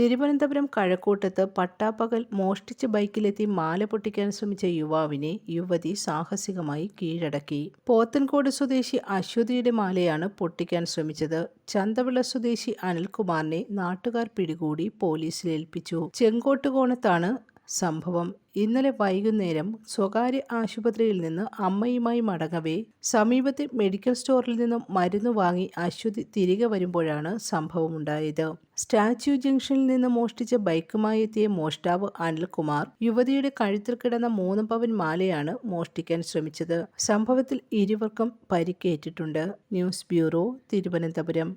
തിരുവനന്തപുരം കഴക്കൂട്ടത്ത് പട്ടാപ്പകൽ മോഷ്ടിച്ച് ബൈക്കിലെത്തി മാല പൊട്ടിക്കാൻ ശ്രമിച്ച യുവാവിനെ യുവതി സാഹസികമായി കീഴടക്കി. പോത്തൻകോട് സ്വദേശി അശ്വതിയുടെ മാലയാണ് പൊട്ടിക്കാൻ ശ്രമിച്ചത്. ചന്തവിള സ്വദേശി അനിൽകുമാറിനെ നാട്ടുകാർ പിടികൂടി പോലീസിൽ ഏൽപ്പിച്ചു. ചെങ്കോട്ടുകോണത്താണ് സംഭവം. ഇന്നലെ വൈകുന്നേരം സ്വകാര്യ ആശുപത്രിയിൽ നിന്ന് അമ്മയുമായി മടങ്ങവേ സമീപത്തെ മെഡിക്കൽ സ്റ്റോറിൽ നിന്നും മരുന്ന് വാങ്ങി അശ്വതി തിരികെ വരുമ്പോഴാണ് സംഭവമുണ്ടായത് സ്റ്റാച്യു ജംഗ്ഷനിൽ നിന്ന് മോഷ്ടിച്ച ബൈക്കുമായി എത്തിയ മോഷ്ടാവ് അനിൽകുമാർ യുവതിയുടെ കഴുത്തിൽ കിടന്ന മൂന്ന് പവൻ മാലയാണ് മോഷ്ടിക്കാൻ ശ്രമിച്ചത്. സംഭവത്തിൽ ഇരുവർക്കും പരിക്കേറ്റിട്ടുണ്ട്. News bureau Thiruvananthapuram.